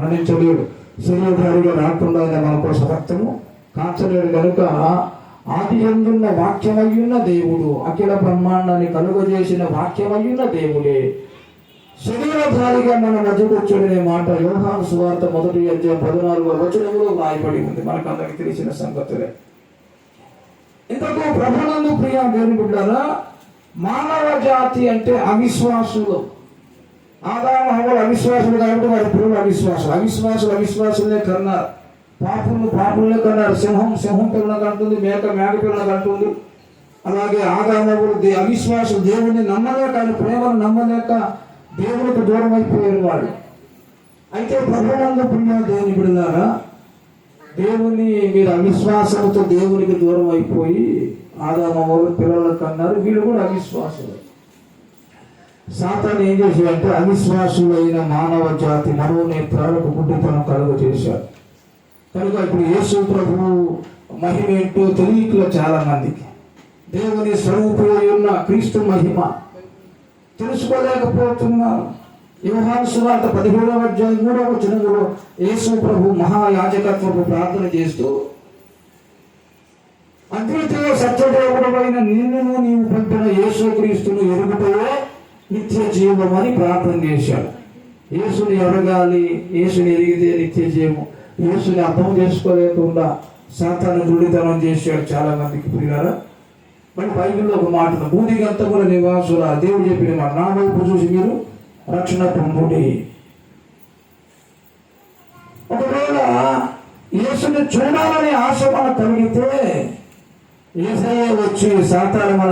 మరణించలేడు. శరీరధారిగా రాకుండా ఆయన మన కోసం రక్తము. కాచలేడు కనుక ఆది ఎందున్న వాక్యమయ్యున్న దేవుడు అఖిల బ్రహ్మాండాన్ని కలుగజేసిన వాక్యమయ్యున్న దేవుడే. శరీరధారిగా మన మధ్యకు వచ్చాడనే మాట యోహాను సువార్త మొదటి అధ్యాయం పద్నాలుగో వచనంలో రాయబడి ఉంది. మనకు అందరికి తెలిసిన సంగతులే. ఇంతకు ప్రభునందు ప్రియ దేవుని బిడ్డారా మానవ జాతి అంటే అవిశ్వాసులు. ఆదాము హవ్వలు అవిశ్వాసులు కాబట్టి వారి పిల్లలు అవిశ్వాసులు. అవిశ్వాసులు అవిశ్వాసులే కన్నారు. పాపులు పాపులనే కన్నారు. సింహం సింహం పిల్లల కంటుంది మేక మేక పిల్లలు కంటుంది అలాగే ఆదామవులు దే అవిశ్వాసులు దేవుని నమ్మలేక ఆయన ప్రేమను నమ్మలేక దేవునికి దూరం అయిపోయారు వాళ్ళు అయితే ప్రభునందు ప్రియ దేవుని బిడ్డలారా దేవుని మీరు అవిశ్వాసంతో దేవునికి దూరం అయిపోయి ఆదామవులు పిల్లలకు అన్నారు వీళ్ళు కూడా అవిశ్వాసులు. సాతాన్ ఏం చేశాడంటే అవిశ్వాసులైన మానవ జాతి మనోనేత్రాలకు గుడ్డితనం కలుగ చేశాడు. కనుక ఇప్పుడు యేసు ప్రభు మహిమ ఏంటో చాలా మందికి దేవుని స్వరూపమై ఉన్న క్రీస్తు మహిమ తెలుసుకోలేకపోతున్నారు. యోహాను సువార్త పదిహేడవ అధ్యాయం మూడవ వచనంలో యేసు ప్రభు మహాయాజకత్వపు ప్రార్థన చేస్తూ అద్వితీయ సత్యదేవుడమైన నిన్నును నీవు పంపిన యేసుక్రీస్తును ఎరుగుటయే నిత్య జీవం అని ప్రార్థన చేశాడు. యేసుని ఎరగాలి యేసుని ఎరిగితే నిత్య జీవం యేసుని అర్థం చేసుకోలేకుండా సాతాను దృఢితనం చేశాడు చాలా మందికి ప్రియారా మరి బైబిల్లో ఒక మాట ఉంది, భూదిగంత కూడా నివాసుల దేవుడు చెప్పిన మాట నా వైపు చూసి మీరు రక్షణ పొందుడి. ఒకవేళ యేసుని చూడాలని ఆశ మన కలిగితే ఏసయ్య వచ్చి సాతాను మన